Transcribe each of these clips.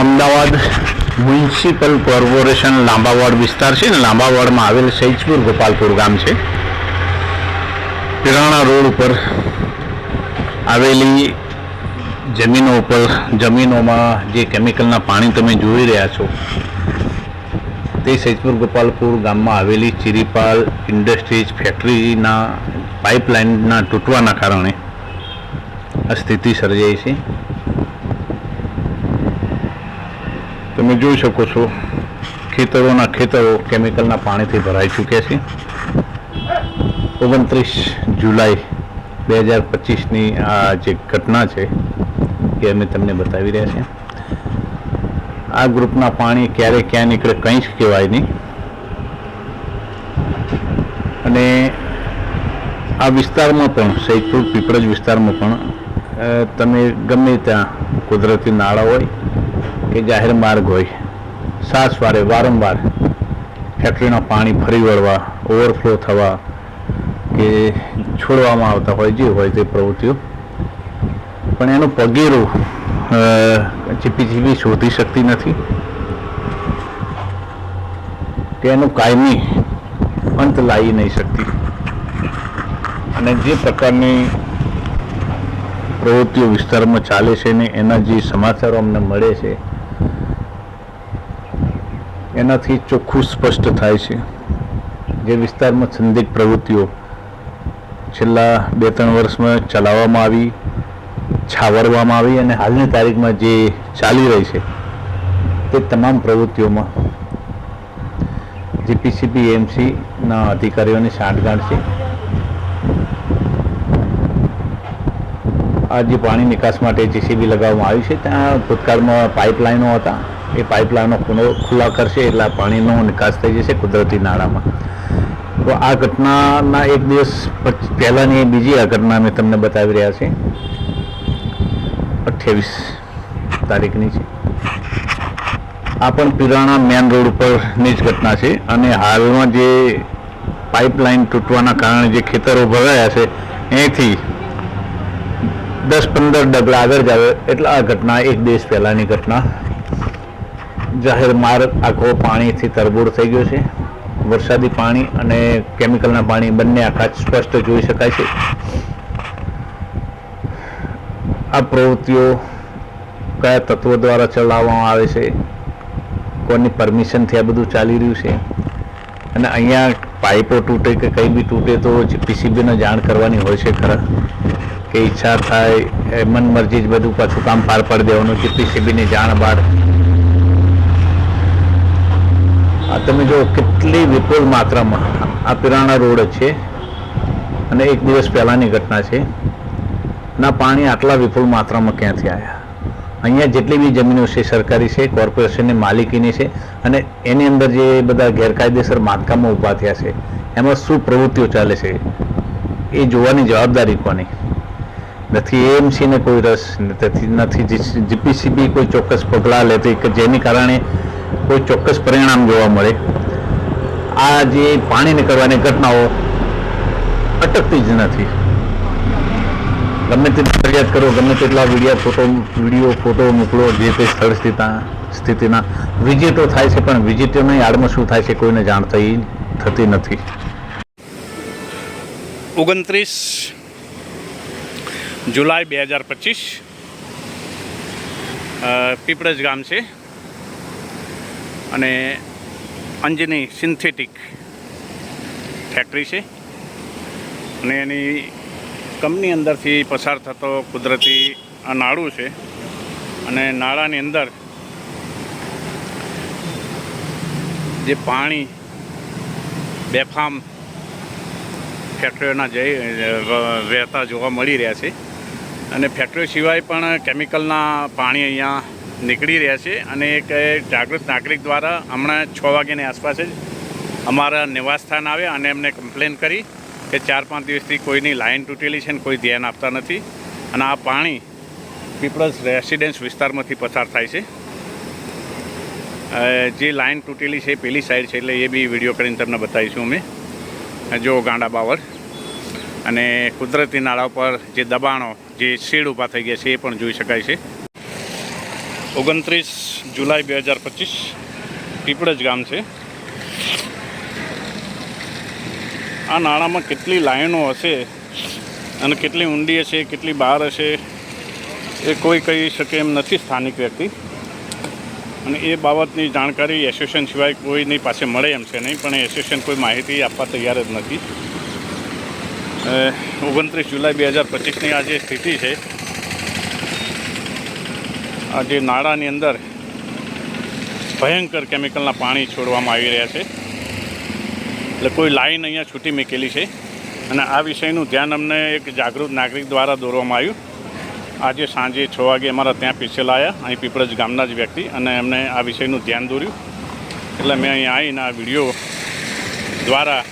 Ahmedabad municipal corporation લાંબાવાડ વિસ્તાર છે ને લાંબાવાડમાં આવેલ સૈજપુર ગોપાલપુર ગામ છે. પિરાણા રોડ ઉપર આવેલી જમીનો ઉપર જમીનોમાં જે કેમિકલના પાણી તમે જોઈ રહ્યા છો તે સૈદપુર ગોપાલપુર ગામમાં આવેલી ચિરીપાલ ઇન્ડસ્ટ્રીઝ ફેક્ટરીના પાઇપલાઇનના તૂટવાના કારણે આ સ્થિતિ સર્જાઈ છે. તમે જોઈ શકો છો, ખેતરોના ખેતરો કેમિકલના પાણીથી ભરાઈ ચૂક્યા છે. ઓગણત્રીસ જુલાઈ બે હજાર પચીસની આ જે ઘટના છે, એ અમે તમને બતાવી રહ્યા છીએ. આ ગ્રુપના પાણી ક્યારે ક્યાં નીકળે કંઈ જ કહેવાય નહીં. અને આ વિસ્તારમાં પણ, સૈદપુર પીપળજ વિસ્તારમાં પણ તમે ગમે ત્યાં કુદરતી નાળા હોય કે જાહેર માર્ગ હોય, સાસવારે વારંવાર ફેક્ટરીના પાણી ફરી વળવા, ઓવરફ્લો થવા કે છોડવામાં આવતા હોય, જે હોય તે પ્રવૃત્તિઓ. પણ એનું પગેરું જીપીજીબી શોધી શકતી નથી. કે એનું કાયમી અંત લાવી નહીં શકતી. અને જે પ્રકારની પ્રવૃત્તિઓ વિસ્તારમાં ચાલે છે ને એના જે સમાચારો અમને મળે છે, એનાથી ચોખ્ખું સ્પષ્ટ થાય છે. જે વિસ્તારમાં સંદિગ્ધ પ્રવૃત્તિઓ છેલ્લા બે ત્રણ વર્ષમાં ચલાવવામાં આવી છાવરવામાં આવી અને હાલની તારીખમાં જે ચાલી રહી છે, તે તમામ પ્રવૃત્તિઓમાં જીપીસીબી એમસીના અધિકારીઓની સાંઠગાંઠ છે. આ જે પાણી નિકાસ માટે જીસીબી લગાવવામાં આવી છે, ત્યાં ભૂતકાળમાં પાઇપલાઇનો હતા. એ પાઇપલાઇનો ખુલ્લો કરશે એટલે પાણીનો નિકાસ થઈ જશે કુદરતી નાળામાં. તો આ ઘટનાના એક દિવસ પહેલાંની બીજી આ ઘટના અમે તમને બતાવી રહ્યા છીએ. અઠ્યાવીસ તારીખની છે. આ પણ પિરાણા મેન રોડ ઉપરની જ ઘટના છે અને હાલમાં જે પાઇપલાઇન તૂટવાના કારણે જે ખેતરો ભરાયા છે અહીંથી દસ પંદર ડગલા આગળ જાવે એટલે આ ઘટના એક દિવસ પહેલાંની ઘટના. જાહેર માર્ગ આખો પાણીથી તરબોળ થઈ ગયો છે. વરસાદી પાણી અને કેમિકલના પાણી બંને આખા સ્પષ્ટ જોઈ શકાય છે. આ પ્રવૃત્તિઓ કયા તત્વો દ્વારા ચલાવવામાં આવે છે? કોની પરમિશનથી આ બધું ચાલી રહ્યું છે? અને અહીંયા પાઇપો તૂટે કે કંઈ બી તૂટે તો પીસીબીને જાણ કરવાની હોય છે ખરા? કે ઈચ્છા થાય મન મરજી જ બધું પાછું કામ પાર પાડી દેવાનું જે પીસીબીની જાણ બહાર આ તમે જો કેટલી વિપુલ માત્રામાં આ પિરાણા રોડ છે. અને એક દિવસ પહેલાંની ઘટના છે. ના પાણી આટલા વિપુલ માત્રામાં ક્યાંથી આવ્યા અહીંયા જેટલી બી જમીનો છે, સરકારી છે, કોર્પોરેશનની માલિકીની છે અને એની અંદર જે બધા ગેરકાયદેસર બાંધકામો ઊભા થયા છે, એમાં શું પ્રવૃત્તિઓ ચાલે છે, એ જોવાની જવાબદારી કોની? નથી એએમસીને કોઈ રસ, નથી નથી જીપીસીબી કોઈ ચોક્કસ પગલાં લેતી કે જેની કારણે કોઈ ચોક્કસ પરિણામ જોવા મળે. આ જે પાણી નીકળવાની ઘટનાઓ અટકતી જ નથી. ગમે તેટલી ફરિયાદ કરો, ગમે તેટલા વિડીયા ફોટો વીડિયો ફોટો મોકલો, જે તે સ્થળ સ્થિતા, સ્થિતિના. વિઝિટો થાય છે, પણ વિઝિટોની આડમાં શું થાય છે કોઈને જાણ થઈ થતી નથી. ઓગણત્રીસ જુલાઈ બે હજાર પચીસ પીપળજ ગામ છે. અને અંજની સિન્થેટિક ફેક્ટરી છે. અને એની કંપની અંદરથી પસાર થતો કુદરતી આ નાળું છે. અને નાળાની અંદર જે પાણી બેફામ ફેક્ટરીઓના જઈ વહેતા જોવા મળી રહ્યા છે. અને ફેક્ટરીઓ સિવાય પણ કેમિકલના પાણી અહીંયા નીકળી રહ્યા છે અને એક જાગૃત નાગરિક દ્વારા હમણાં છ વાગ્યાની આસપાસ જ અમારા નિવાસસ્થાન આવ્યા અને એમને કમ્પ્લેન કરી. કે ચાર પાંચ દિવસથી કોઈની લાઇન તૂટેલી છે ને કોઈ ધ્યાન આપતા નથી. અને આ પાણી પીપળસ રેસિડેન્સ વિસ્તારમાંથી પસાર થાય છે. જે લાઇન તૂટેલી છે પેલી સાઈડ છે એટલે એ બી વીડિયો કરીને તમને બતાવીશું અમે. જો ગાંડા બાવર અને કુદરતી નાળા ઉપર જે દબાણો, જે શેડ ઊભા થઈ ગયા છે એ પણ જોઈ શકાય છે. ઓગણત્રીસ જુલાઈ બે હજાર પચીસ પીપળજ ગામ છે. આ નાળામાં કેટલી લાઈનો હશે અને કેટલી ઊંડી હશે, કેટલી બહાર હશે, એ કોઈ કહી શકે એમ નથી સ્થાનિક વ્યક્તિ. અને એ બાબતની જાણકારી એસોસિએશન સિવાય કોઈની પાસે મળે એમ છે નહીં, પણ એસોસિએશન કોઈ માહિતી આપવા તૈયાર જ નથી. ઓગણત્રીસ જુલાઈ બે હજાર પચીસની આ જે સ્થિતિ છે, આ જે નાળાની અંદર ભયંકર કેમિકલના પાણી છોડવામાં આવી રહ્યા છે. એટલે કોઈ લાઈન અહીંયા છૂટી મૂકેલી છે. અને આ વિષયનું ધ્યાન અમને એક જાગૃત નાગરિક દ્વારા દોરવામાં આવ્યું. આજે સાંજે છ વાગે અમારા ત્યાં પીસેલા આવ્યા અહીં પીપળજ ગામના જ વ્યક્તિ, અને એમને આ વિષયનું ધ્યાન દોર્યું. એટલે મેં અહીં આવીને આ વીડિયો દ્વારા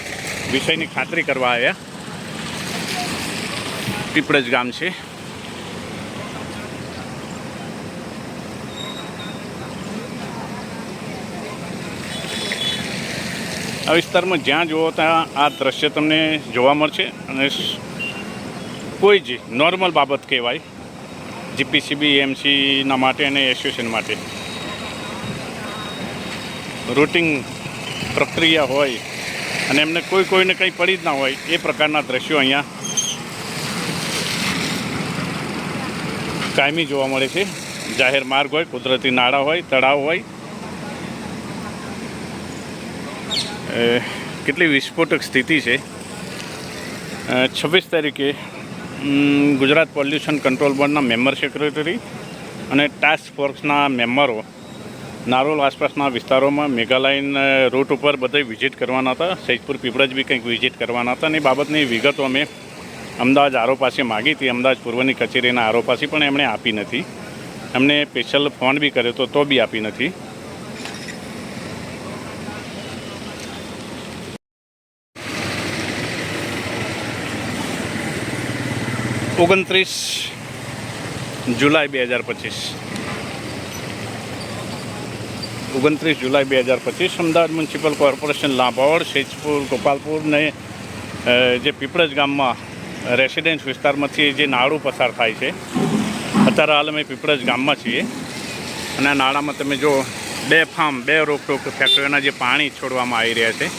વિષયની ખાતરી કરવા આવ્યા પીપળજ ગામ છે. આ વિસ્તારમાં જ્યાં જુઓ ત્યાં આ દ્રશ્ય તમને જોવા મળશે અને કોઈ જ નોર્મલ બાબત કહેવાય જીપીસીબી, એમસીના માટે અને એસોસિએશન માટે. રૂટિંગ પ્રક્રિયા હોય અને એમને કોઈ કોઈને કંઈ પડી જ ના હોય એ પ્રકારના દ્રશ્યો અહીંયા કાયમી જોવા મળે છે. જાહેર માર્ગ હોય, કુદરતી નાળા હોય, તળાવ હોય કેટલી વિસ્ફોટક સ્થિતિ છે? છવ્વીસ તારીખે ગુજરાત પોલ્યુશન કંટ્રોલ બોર્ડના મેમ્બર સેક્રેટરી અને ટાસ્ક ફોર્સના મેમ્બરો નારોલ આસપાસના વિસ્તારોમાં મેઘાલયન રૂટ ઉપર બધે વિઝિટ કરવાના હતા. સૈદપુર પીપળજ બી કંઈક વિઝિટ કરવાના હતા અને એ બાબતની વિગતો અમે અમદાવાદ આરો પાસે માગી હતી. અમદાવાદ પૂર્વની કચેરીના આરો પાસે પણ એમણે આપી નથી. એમને સ્પેશિયલ ફોન બી કર્યો હતો, તો બી આપી નથી. ઓગણત્રીસ જુલાઈ બે હજાર પચીસ. ઓગણત્રીસ જુલાઈ બે હજાર પચીસ અમદાવાદ મ્યુનિસિપલ કોર્પોરેશન લાંભાવડ સેજપુર ગોપાલપુરને જે પીપળજ ગામમાં રેસિડેન્સ વિસ્તારમાંથી જે નાળું પસાર થાય છે. અત્યારે હાલ અમે પીપળજ ગામમાં છીએ. અને નાળામાં તમે જો બે ફાર્મ, બે રોકટોક ફેક્ટરીઓના જે પાણી છોડવામાં આવી રહ્યા છે.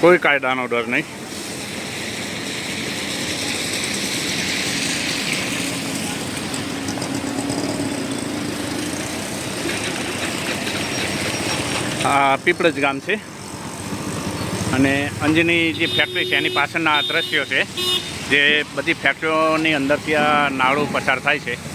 કોઈ કાયદાનો ડર નહીં. આ પીપળજ ગામ છે. અને અંજની જે ફેક્ટરી છે, એની પાછળના આ દ્રશ્યો છે, જે બધી ફેક્ટરીઓની અંદરથી આ નાળું પસાર થાય છે.